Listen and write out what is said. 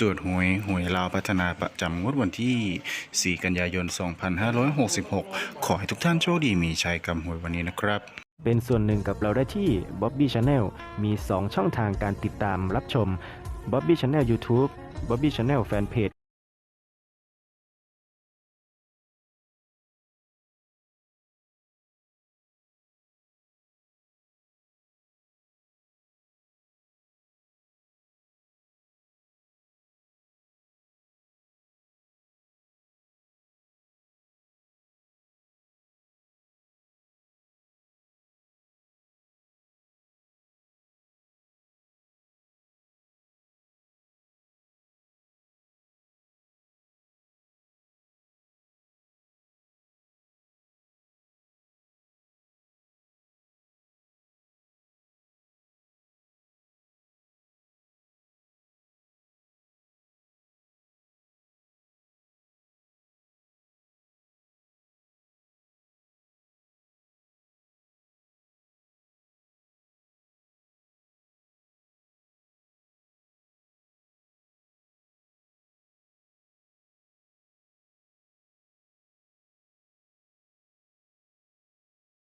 ตรวจหวยหวยลาวพัฒนาประจำงวดวันที่ 4 กันยายน 2566 ขอให้ทุกท่านโชคดีมีชัยกับหวยวันนี้นะครับ เป็นส่วนหนึ่งกับเราได้ที่ Bobby Channel มี 2 ช่องทางการติดตามรับชม Bobby Channel YouTube Bobby Channel Fanpage